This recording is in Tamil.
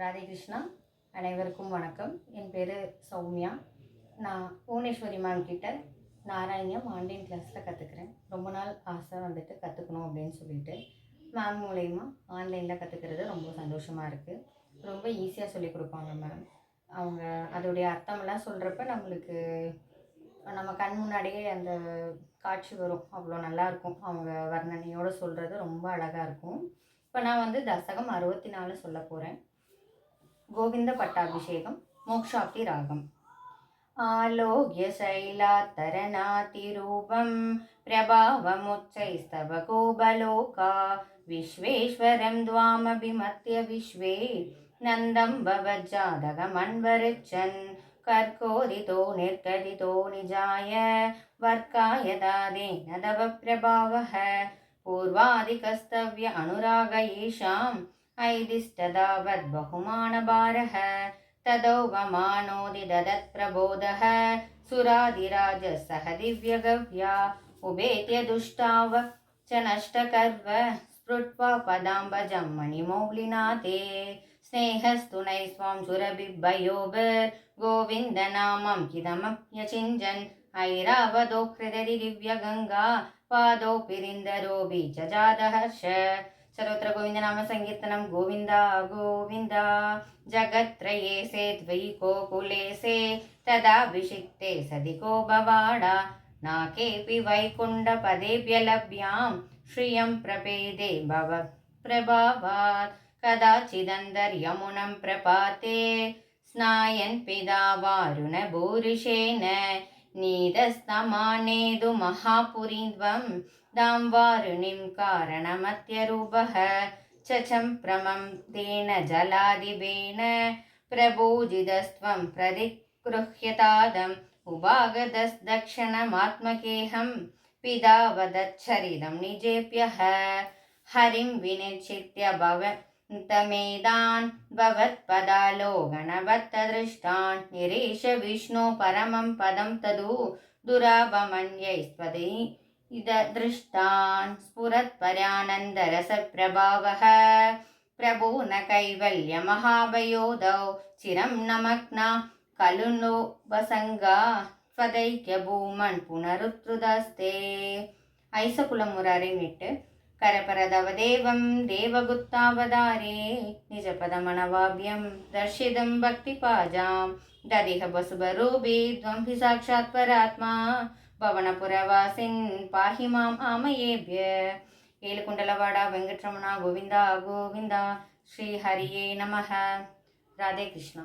ராதே கிருஷ்ணா அனைவருக்கும் வணக்கம். என் பேர் சௌமியா. நான் புவனேஸ்வரி மேம் கிட்ட நாராயணியம் ஆன்லைன் கிளாஸில் கற்றுக்குறேன் ரொம்ப நாள் ஆசை வந்துட்டு கற்றுக்கணும் அப்படின்னு சொல்லிட்டு மேம் மூலயமா ஆன்லைனில் கற்றுக்கிறது ரொம்ப சந்தோஷமாக இருக்குது ரொம்ப ஈஸியாக சொல்லி கொடுப்பாங்க மேம் அவங்க அதோடைய அர்த்தமெல்லாம் சொல்கிறப்ப நம்மளுக்கு நம்ம கண் முன்னாடியே அந்த காட்சி வரும். அவ்வளோ நல்லாயிருக்கும் அவங்க வர்ணனையோடு சொல்கிறது ரொம்ப அழகாக இருக்கும். இப்போ நான் வந்து தசகம் அறுபத்தி நாலு சொல்ல போகிறேன் गोविन्दपट्टाभिषेकं मोक्षाप्तिरागम् आलोग्य शैलातरनातिरूपं प्रभावमुच्चैस्तव को बलोका विश्वेश्वरं द्वामभिमत्य विश्वे नन्दं भवज्जातकमन्वरिच्छन् जाधकमन्वरिचन् कर्कोदितो निर्गति निजाय वर्काय दादेन तव प्रभावः पूर्वाधिकस्तव्य अनुराग येषाम् ऐधिष्ठदावद्बहुमानभारः तदौवमानो दिदधत्प्रबोधः सुरादिराज सह दिव्यगव्या उभेत्य दुष्टाव च नष्टकर्व स्फुट्वा पदाम्बजं मणिमौलिना ते स्नेहस्तु नैस्वां सुरभि गोविन्दनामं किदमप्यचिञ्जन् ऐरावदो हृदरि दिव्यगङ्गा। पादोऽपिरिन्दरो बीजजातः श सर्वत्र गोविन्दनामसङ्कीर्तनं गोविन्द गोविन्द जगत्त्रये से द्वैकोकुले से तदाभिषिक्ते सदि को भवाडा नाकेऽपि वैकुण्ठपदेभ्यलभ्यां श्रियं प्रपेदे भव प्रभावात् कदाचिदन्तर्यमुनं प्रपाते स्नायन् पिता वारुणभूरिशेन नीतस्तमानेदु महापुरीध्वं वारुणिं कारणमत्यरूपः। चचं प्रमं तेन जलादिवेन प्रभूजितस्त्वं प्रतिगृह्यतादम्। पिता वदच्छरिदं निजेभ्यः हरिं विनिश्चित्य भवन्तमेदान् भवत्पदालोगणवत्तदृष्टान् निरीश विष्णो परमं पदं तदु। दुराभमन्यैस्त्वदि इद दृष्टान् स्फुरत्पर्यानन्दरसप्रभावः प्रभो न कैवल्यमहाभयोदौ चिरं नमग्ना खलु नो वसङ्गा त्वदैक्यभूमन् पुनरुत्रुदस्ते ஐசகுலமுராரின்னுட்டு கரபரதவதேவம் தேவகுத்தாவதாரே நிஜபதமனவாபியம் தர்ஷிதம் பக்தி பாஜாம் ததிக வசுபரூபி துவம்பி சாட்சாத் பராத்மா பவனபுரவாசின் பாஹி மாம் ஆமயேபிய. ஏழுகுண்டலவாட வெங்கட்ரமணா கோவிந்தா கோவிந்தா. ஸ்ரீ ஹரியே நமக ராதே கிருஷ்ணா.